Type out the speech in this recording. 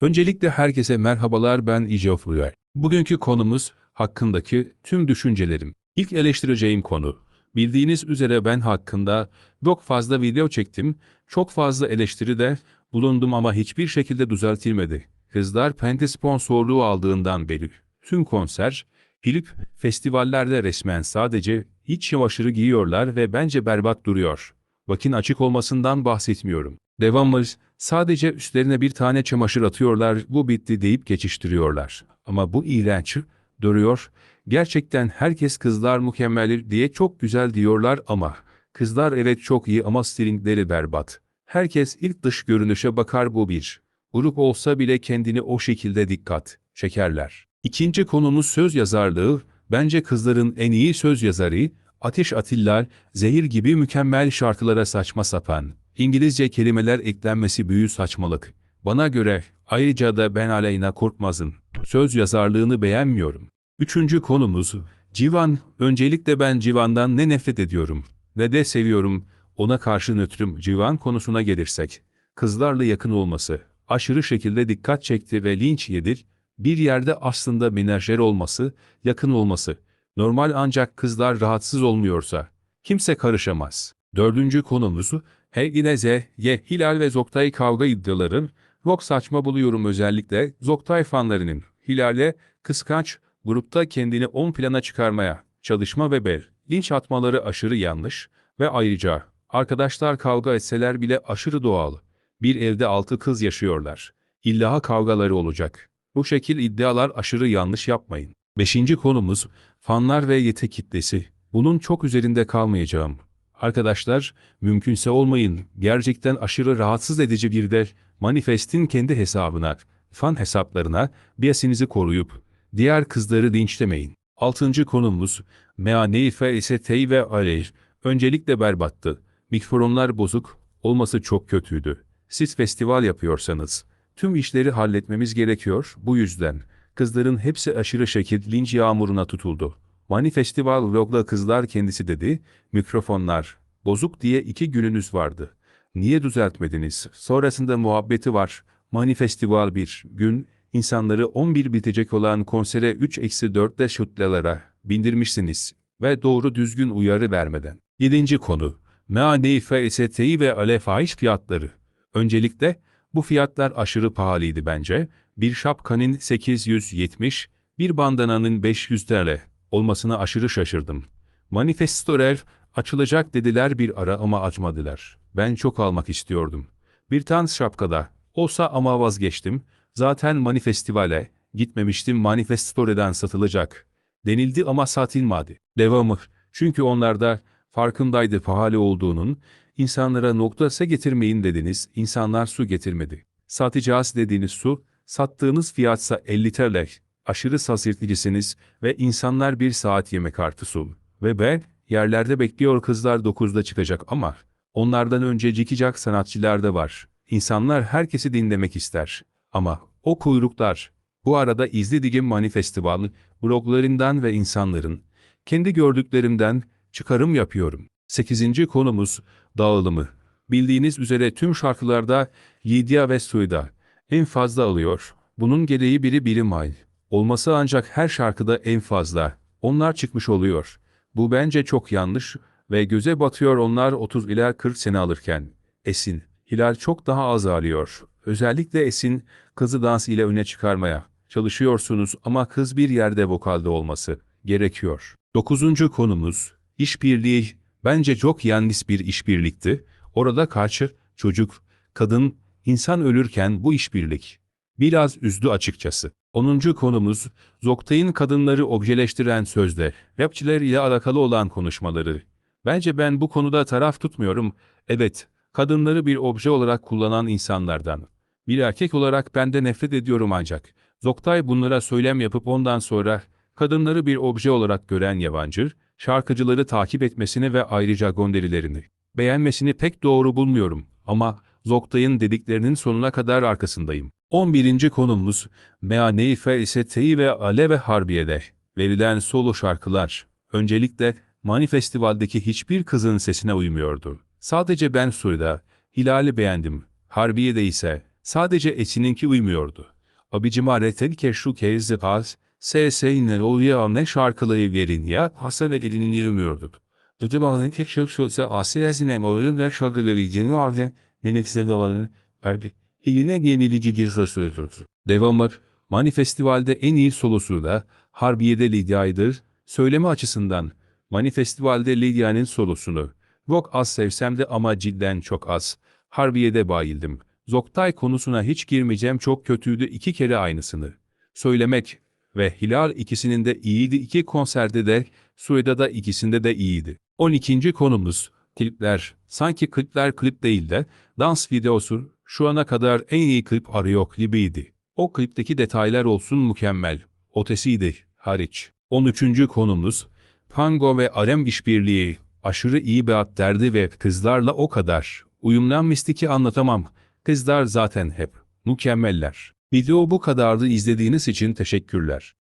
Öncelikle herkese merhabalar ben İce Ofluyer. Bugünkü konumuz hakkındaki tüm düşüncelerim. İlk eleştireceğim konu. Bildiğiniz üzere ben hakkında çok fazla video çektim, çok fazla eleştiride bulundum ama hiçbir şekilde düzeltilmedi. Kızlar Pente sponsorluğu aldığından beri tüm konser, klip, festivallerde resmen sadece iç çamaşırı giyiyorlar ve bence berbat duruyor. Bakın açık olmasından bahsetmiyorum. Devamlı sadece üstlerine bir tane çamaşır atıyorlar, bu bitti deyip geçiştiriyorlar. Ama bu iğrenç duruyor. Gerçekten herkes kızlar mükemmel diye çok güzel diyorlar ama kızlar evet çok iyi ama stilingleri berbat. Herkes ilk dış görünüşe bakar bu bir. Grup olsa bile kendini o şekilde dikkat çekerler. İkinci konumuz söz yazarlığı. Bence kızların en iyi söz yazarı Ateş Atilla, Zehir gibi mükemmel şarkılara saçma sapan, İngilizce kelimeler eklenmesi büyük saçmalık. Bana göre, ayrıca da ben Aleyna Korkmaz'ın söz yazarlığını beğenmiyorum. Üçüncü konumuz, Civan. Öncelikle ben Civan'dan ne nefret ediyorum, ne de seviyorum, ona karşı nötrüm Civan konusuna gelirsek. Kızlarla yakın olması, aşırı şekilde dikkat çekti ve linç yedir, bir yerde aslında menajer olması, yakın olması, normal ancak kızlar rahatsız olmuyorsa, kimse karışamaz. Dördüncü konumuz, H ile Z, Y, Hilal ve Zoktay kavga iddiaları, çok saçma buluyorum özellikle Zoktay fanlarının, Hilal'e kıskanç, grupta kendini ön plana çıkarmaya, çalışma ve bel, linç atmaları aşırı yanlış ve ayrıca, arkadaşlar kavga etseler bile aşırı doğal. Bir evde altı kız yaşıyorlar. İllaha kavgaları olacak. Bu şekil iddialar aşırı yanlış yapmayın. Beşinci konumuz, fanlar ve yete kitlesi. Bunun çok üzerinde kalmayacağım. Arkadaşlar, mümkünse olmayın. Gerçekten aşırı rahatsız edici bir de manifestin kendi hesabına, fan hesaplarına biasinizi koruyup diğer kızları linçlemeyin. Altıncı konumuz, Meaneife ise Tey ve Aleyh. Öncelikle berbattı. Mikrofonlar bozuk, olması çok kötüydü. Siz festival yapıyorsanız, tüm işleri halletmemiz gerekiyor, bu yüzden. Kızların hepsi aşırı şekil linç yağmuruna tutuldu. Mani Festival vlogla kızlar kendisi dedi, mikrofonlar, bozuk diye iki gününüz vardı. Niye düzeltmediniz? Sonrasında muhabbeti var. Mani Festival bir gün, insanları 11 bitecek olan konsere 3-4'te şutlalara bindirmişsiniz ve doğru düzgün uyarı vermeden. 7. konu, MANİFE, STİ ve Ale fahiş fiyatları. Öncelikle, bu fiyatlar aşırı pahalıydı bence. Bir şapkanın 870, bir bandananın 500 TL olmasına aşırı şaşırdım. Manifestorer açılacak dediler bir ara ama açmadılar. Ben çok almak istiyordum. Bir tane şapkada olsa ama vazgeçtim. Zaten manifestivale gitmemiştim manifestoreden satılacak. Denildi ama satılmadı. Devamı. Çünkü onlarda farkındaydı pahalı olduğunun. İnsanlara noktası getirmeyin dediniz, insanlar su getirmedi. Satacağız dediğiniz su, sattığınız fiyatsa 50 TL. Aşırı sazirtlicisiniz ve insanlar bir saat yemek artı su. Ve ben, yerlerde bekliyor kızlar 9'da çıkacak ama, onlardan önce çıkacak sanatçılar da var. İnsanlar herkesi dinlemek ister. Ama, o kuyruklar, bu arada izlediğim manifestival, bloglarından ve insanların, kendi gördüklerimden çıkarım yapıyorum. 8. konumuz, dağılımı. Bildiğiniz üzere tüm şarkılarda Lidya ve Suida en fazla alıyor. Bunun gereği biri birim ay. Olması ancak her şarkıda en fazla. Onlar çıkmış oluyor. Bu bence çok yanlış ve göze batıyor onlar 30 ila 40 sene alırken. Esin, Hilal çok daha az alıyor. Özellikle Esin, kızı dans ile öne çıkarmaya çalışıyorsunuz ama kız bir yerde vokalde olması gerekiyor. Dokuzuncu konumuz, işbirliği. Bence çok yanlış bir işbirlikti. Orada karşı, çocuk, kadın, insan ölürken bu işbirlik. Biraz üzdü açıkçası. 10. konumuz, Zoktay'ın kadınları objeleştiren sözde, rapçiler ile alakalı olan konuşmaları. Bence ben bu konuda taraf tutmuyorum. Evet, kadınları bir obje olarak kullanan insanlardan. Bir erkek olarak ben de nefret ediyorum ancak. Zoktay bunlara söylem yapıp ondan sonra, kadınları bir obje olarak gören yabancı, şarkıcıları takip etmesini ve ayrıca gönderilerini beğenmesini pek doğru bulmuyorum ama Zoktay'ın dediklerinin sonuna kadar arkasındayım. 11. konumuz Meaneife ise Tei ve Ale ve Harbiye'de verilen solo şarkılar. Öncelikle Mani Festival'deki hiçbir kızın sesine uymuyordu. Sadece ben Suri'de Hilal'i beğendim. Harbiye'de ise Sadece esininki uymuyordu. Abicim arete ke şu kez pas, SS ne oluyor ne şarkıları verin ya, Hasan elini yürümüyordu. Ödüm alanı tek şey şolsa asiyesine oluyor ve şarkıları yeni aldı, nenekse dolanı, verdi. Eline yenilici bir söz söylüyordu. Devamlar, Mani Festival'de en iyi solosu da Harbiye'de Lidya'ydır. Söyleme açısından Mani Festival'de Lidya'nın solosunu rock az sevsem de ama cidden çok az. Harbiye'de bayıldım. Zoktay konusuna hiç girmeyeceğim çok kötüydü iki kere aynısını. Söylemek ve Hilal ikisinin de iyiydi iki konserde de Sueda da ikisinde de iyiydi. 12. konumuz klipler. Sanki klipler klip değil de dans videosu şu ana kadar en iyi klip arıyor klibiydi. O klipteki detaylar olsun mükemmel. Otesiydi hariç. 13. konumuz Tango ve Alem işbirliği aşırı iyi bir at derdi ve kızlarla o kadar. Uyumlanmıştı ki anlatamam. Kızlar zaten hep mükemmeller. Video bu kadardı izlediğiniz için teşekkürler.